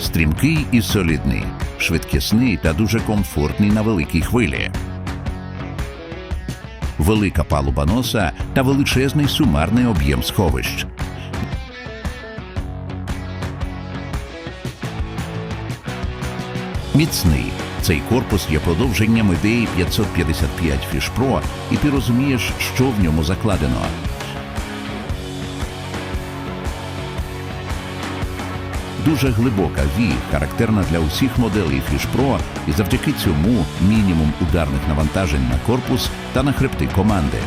Стрімкий і солідний, швидкісний та дуже комфортний на великій хвилі. Велика палуба носа та величезний сумарний об'єм сховищ. Міцний. Цей корпус є продовженням ідеї 555 Fish Pro, і ти розумієш, що в ньому закладено. Дуже глибока ві, характерна для усіх моделей Фішпро, і завдяки цьому мінімум ударних навантажень на корпус та на хребти команди.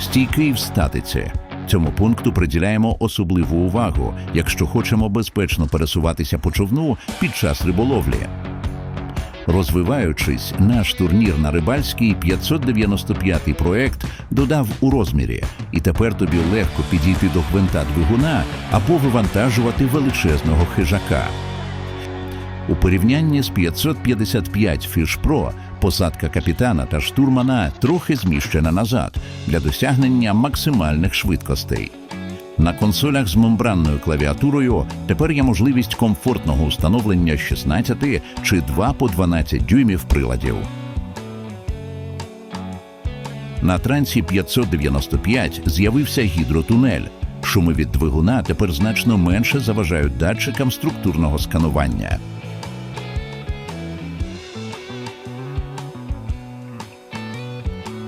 Стійкий в статиці. Цьому пункту приділяємо особливу увагу, якщо хочемо безпечно пересуватися по човну під час риболовлі. Розвиваючись, наш турнір на рибальський 595 проект додав у розмірі, і тепер тобі легко підійти до гвинта двигуна або вивантажувати величезного хижака. У порівнянні з 555 Fish Pro посадка капітана та штурмана трохи зміщена назад для досягнення максимальних швидкостей. На консолях з мембранною клавіатурою тепер є можливість комфортного установлення 16 чи 2 по 12 дюймів приладів. На трансі 595 з'явився гідротунель. Шуми від двигуна тепер значно менше заважають датчикам структурного сканування.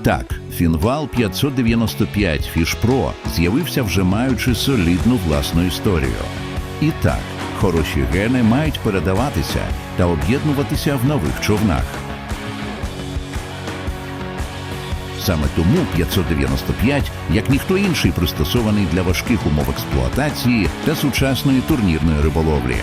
Так, Фінвал 595 Fish Pro з'явився вже маючи солідну власну історію. І так, хороші гени мають передаватися та об'єднуватися в нових човнах. Саме тому 595, як ніхто інший, пристосований для важких умов експлуатації та сучасної турнірної риболовлі.